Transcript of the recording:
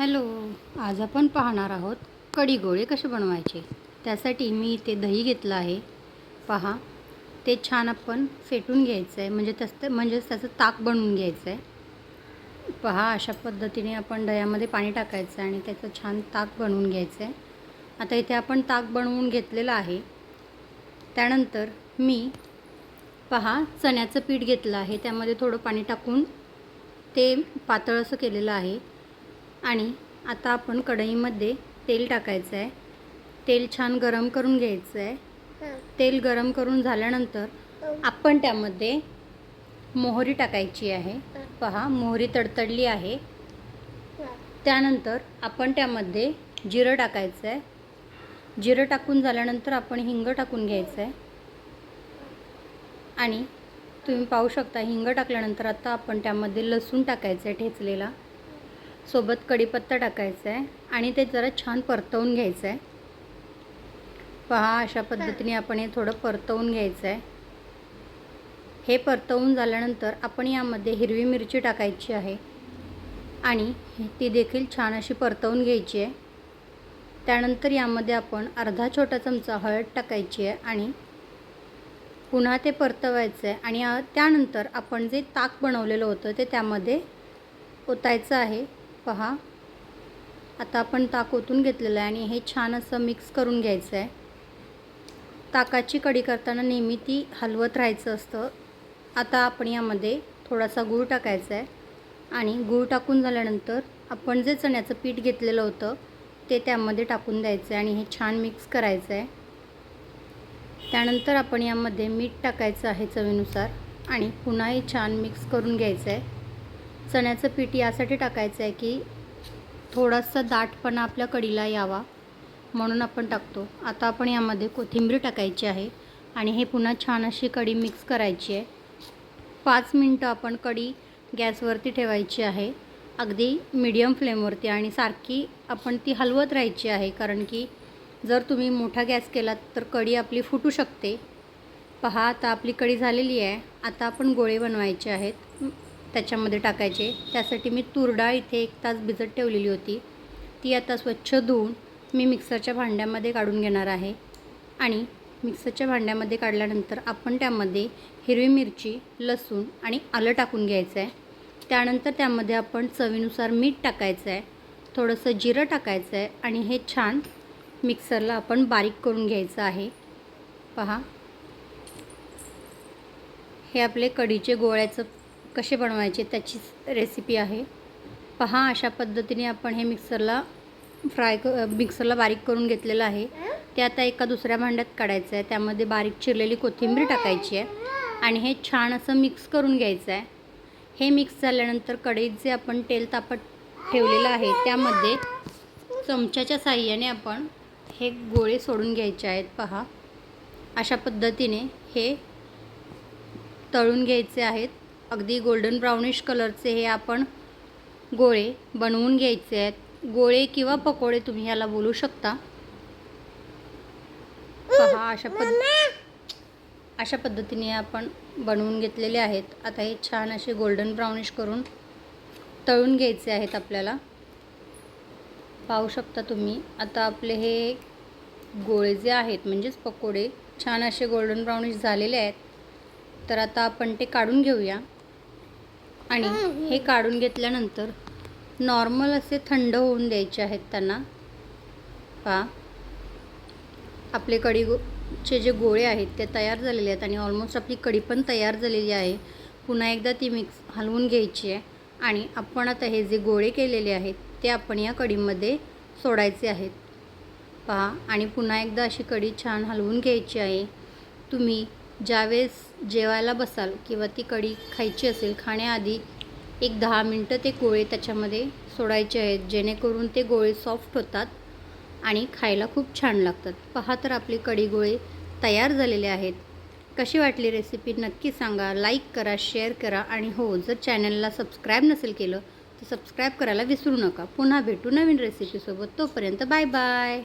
Hello आज आपण पाहणार आहोत कढी गोळे कसे बनवायचे. त्यासाठी मी इथे दही घेतलं आहे. पहा ते छान आपण फेटून घ्यायचं आहे म्हणजे त्याचं म्हणजेच त्याचं ताक बनवून घ्यायचं आहे पहा अशा पद्धतीने आपण दह्यामध्ये पाणी टाकायचं आहे आणि त्याचं छान ताक बनवून घ्यायचं आहे आता इथे आपण ताक बनवून घेतलेलं आहे. त्यानंतर मी पहा चण्याचं पीठ घेतलं आहे. त्यामध्ये थोडं पाणी टाकून ते पातळ असं केलेलं आहे. आणि आता आपण कढईमध्ये तेल टाकायचं आहे. तेल छान गरम करून घ्यायचं आहे. तेल गरम करून झाल्यानंतर आपण त्यामध्ये मोहरी टाकायची आहे. पहा मोहरी तडतडली आहे. त्यानंतर आपण त्यामध्ये जिरं टाकायचं आहे. जिरं टाकून झाल्यानंतर आपण हिंग टाकून घ्यायचं आहे. आणि तुम्ही पाहू शकता हिंग टाकल्यानंतर आता आपण त्यामध्ये लसूण टाकायचं आहे ठेचलेला. सोबत कढीपत्ता टाकायचा आहे आणि ते जरा छान परतवून घ्यायचं आहे पहा अशा पद्धतीने आपण हे थोडं परतवून घ्यायचं आहे हे परतवून झाल्यानंतर आपण यामध्ये हिरवी मिरची टाकायची आहे आणि ती देखील छान अशी परतवून घ्यायची आहे. त्यानंतर यामध्ये आपण अर्धा छोटा चमचा हळद टाकायची आहे आणि पुन्हा ते परतवायचं आहे आणि त्यानंतर आपण जे ताक बनवलेलं होतं ते त्यामध्ये ओतायचं आहे. पहा. आता आपण ताक ओतून घेतलेलं आहे आणि हे छान असं मिक्स करून घ्यायचं आहे. ताकाची कढी करताना नेहमी ती हलवत राहायचं असतं. आता आपण यामध्ये थोडासा गूळ टाकायचा आहे. आणि गूळ टाकून झाल्यानंतर आपण जे चण्याचं पीठ घेतलेलं होतं ते त्यामध्ये टाकून द्यायचं आहे आणि हे छान मिक्स करायचं आहे. त्यानंतर आपण यामध्ये मीठ टाकायचं आहे चवीनुसार आणि पुन्हा हे छान मिक्स करून घ्यायचं आहे. चण्याचं पीठ यासाठी टाकायचं आहे की थोडासा दाटपणा आपल्या कढीला यावा म्हणून आपण टाकतो. आता आपण यामध्ये कोथिंबीर टाकायची आहे आणि हे पुन्हा छान अशी कढी मिक्स करायची आहे. पाच मिनटं आपण कढी गॅसवरती ठेवायची आहे. अगदी मीडियम फ्लेमवरती आणि सारखी आपण ती हलवत राहायची आहे कारण की जर तुम्ही मोठा गॅस केलात तर कढी आपली फुटू शकते. पहा आता आपली कढी झालेली आहे. आता आपण गोळे बनवायचे आहेत. त्याच्यामध्ये टाकायचे. त्यासाठी मी तुरडाळ इथे एक तास भिजत ठेवलेली होती. ती आता स्वच्छ धुवून मी मिक्सरच्या भांड्यामध्ये काढून घेणार आहे. आणि मिक्सरच्या भांड्यामध्ये काढल्यानंतर आपण त्यामध्ये हिरवी मिरची लसूण आणि आलं टाकून घ्यायचं आहे त्यानंतर त्यामध्ये आपण चवीनुसार मीठ टाकायचं आहे थोडंसं जिरं टाकायचं आहे आणि हे छान मिक्सरला आपण बारीक करून घ्यायचं आहे. पहा. हे आपले कढीचे गोळ्याचं कसे बनवायचे त्याची रेसिपी आहे. पहा अशा पद्धतीने आपण हे मिक्सरला फ्राय क मिक्सरला बारीक करून घेतलेलं आहे. ते आता एका दुसऱ्या भांड्यात काढायचं आहे. त्यामध्ये बारीक चिरलेली कोथिंबीर टाकायची आहे. आणि हे छान असं मिक्स करून घ्यायचं आहे. हे मिक्स झाल्यानंतर कढईत जे आपण तेल तापत ठेवलेलं आहे त्यामध्ये चमच्याच्या साह्याने आपण हे गोळे सोडून घ्यायचे आहेत. पहा. अशा पद्धतीने हे तळून घ्यायचे आहेत. अगदी गोल्डन ब्राउनिश कलरचे हे आपण गोळे बनवून घ्यायचे आहेत. गोळे किंवा पकोडे तुम्ही याला बोलू शकता. पहा अशा पद्ध अशा पद्धतीने आपण बनवून घेतलेले आहेत. आता हे छान असे गोल्डन ब्राउनिश करून तळून घ्यायचे आहेत आपल्याला. पाहू शकता तुम्ही आता आपले हे गोळे जे आहेत म्हणजेच पकोडे छान असे गोल्डन ब्राउनिश झालेले आहेत. तर आता आपण ते काढून घेऊया. आणि हे काढून घेतल्यानंतर नॉर्मल असे थंड होऊन द्यायचे आहेत त्यांना. पहा. आपले कढी चे जे गोळे आहेत ते तयार झालेले आहेत आणि ऑलमोस्ट आपली कढी पण तयार झालेली आहे. पुन्हा एकदा ती मिक्स हलवून घ्यायची आहे आणि आपण आता हे जे गोळे केलेले आहेत ते आपण या कढीमध्ये सोडायचे आहेत. पहा. आणि पुन्हा एकदा अशी कढी छान हलवून घ्यायची आहे. तुम्ही ज्यावेळेस जेवायला बसाल किंवा ती कढी खायची असेल खाण्याआधी एक दहा मिनटं ते गोळे त्याच्यामध्ये सोडायचे आहेत जेणेकरून ते गोळे सॉफ्ट होतात आणि खायला खूप छान लागतात. पहा तर आपली कढी गोळे तयार झालेले आहेत. कशी वाटली रेसिपी नक्की सांगा. लाईक करा शेअर करा आणि हो जर चॅनलला सबस्क्राईब नसेल केलं तर सबस्क्राईब करायला विसरू नका. पुन्हा भेटू नवीन रेसिपीसोबत तोपर्यंत बाय बाय